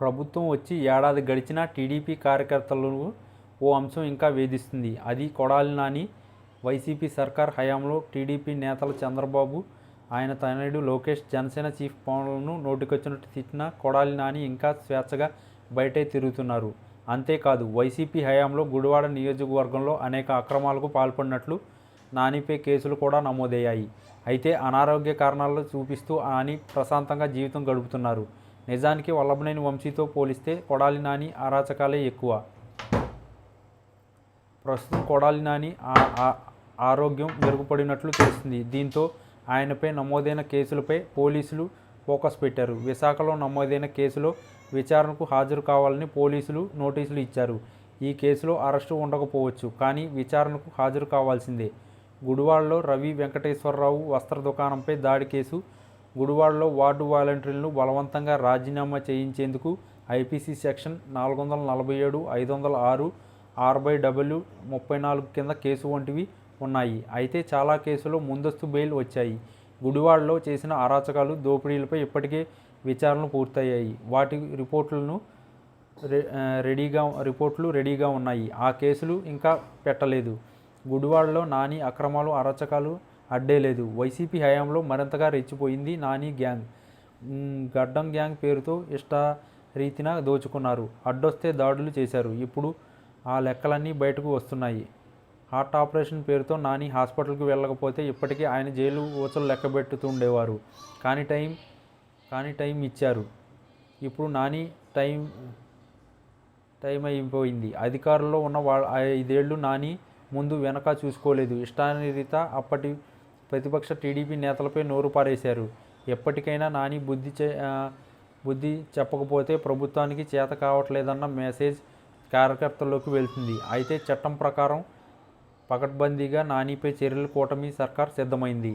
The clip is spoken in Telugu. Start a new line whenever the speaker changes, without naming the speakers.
ప్రభుత్వం వచ్చి ఏడాది గడిచినా టీడీపీ కార్యకర్తలను ఓ అంశం ఇంకా వేధిస్తుంది. అది కొడాలి నాని వైసీపీ సర్కార్ హయాంలో టీడీపీ నేతలు చంద్రబాబు ఆయన తనయుడు లోకేష్ జనసేన చీఫ్ పవన్ను నోటికొచ్చినట్టు తిట్టిన కొడాలి నాని ఇంకా స్వేచ్ఛగా బయటే తిరుగుతున్నారు. అంతేకాదు వైసీపీ హయాంలో గుడివాడ నియోజకవర్గంలో అనేక అక్రమాలకు పాల్పడినట్లు నానిపై కేసులు కూడా నమోదయ్యాయి. అయితే అనారోగ్య కారణాలను చూపిస్తూ నాని ప్రశాంతంగా జీవితం గడుపుతున్నారు. నిజానికి వల్లభనేని వంశీతో పోలిస్తే కొడాలి నాని అరాచకాలే ఎక్కువ. ప్రస్తుతం కొడాలి నాని ఆ- ఆరోగ్యం మెరుగుపడినట్లు తెలుస్తుంది. దీంతో ఆయనపై నమోదైన కేసులపై పోలీసులు ఫోకస్ పెట్టారు. విశాఖలో నమోదైన కేసులో విచారణకు హాజరు కావాలని పోలీసులు నోటీసులు ఇచ్చారు. ఈ కేసులో అరెస్టు ఉండకపోవచ్చు కానీ విచారణకు హాజరు కావాల్సిందే. గుడివాడలో రవి వెంకటేశ్వరరావు వస్త్ర దుకాణంపై దాడి కేసు గుడివాడలో వార్డు వాలంటీర్లను బలవంతంగా రాజీనామా చేయించేందుకు ఐపీసీ సెక్షన్ నాలుగు వందల నలభై ఏడు ఐదు వందల ఆరు ఆర్బై డబ్ల్యూ ముప్పై నాలుగు కింద కేసు వంటివి ఉన్నాయి. అయితే చాలా కేసులు ముందస్తు బెయిల్ వచ్చాయి. గుడివాడలో చేసిన అరాచకాలు దోపిడీలపై ఇప్పటికే విచారణలు పూర్తయ్యాయి. వాటి రిపోర్టులను రెడీగా రిపోర్ట్లు రెడీగా ఉన్నాయి. ఆ కేసులు ఇంకా పెట్టలేదు. గుడివాడలో నాని అక్రమాలు అరాచకాలు అడ్డే లేదు. వైసీపీ హయాంలో మరింతగా రెచ్చిపోయింది నాని గ్యాంగ్. గడ్డం గ్యాంగ్ పేరుతో ఇష్ట రీతిన దోచుకున్నారు. అడ్డొస్తే దాడులు చేశారు. ఇప్పుడు ఆ లెక్కలన్నీ బయటకు వస్తున్నాయి. హార్ట్ ఆపరేషన్ పేరుతో నాని హాస్పిటల్కి వెళ్ళకపోతే ఇప్పటికీ ఆయన జైలు ఊచలు లెక్కబెట్టుతుండేవారు. కానీ టైం కానీ టైం ఇచ్చారు. ఇప్పుడు నాని టైం టైం అయిపోయింది. అధికారంలో ఉన్న వాళ్ళ ఐదేళ్ళు నాని ముందు వెనక చూసుకోలేదు. ఇష్టానిరీత అప్పటి ప్రతిపక్ష టీడీపీ నేతలపై నోరు పారేశారు. ఎప్పటికైనా నాని బుద్ధి చే బుద్ధి చెప్పకపోతే ప్రభుత్వానికి చేత కావట్లేదన్న మెసేజ్ కార్యకర్తల్లోకి వెళ్తుంది. అయితే చట్టం ప్రకారం పకడ్బందీగా నానిపై చర్యలు కూటమి సర్కార్ సిద్ధమైంది.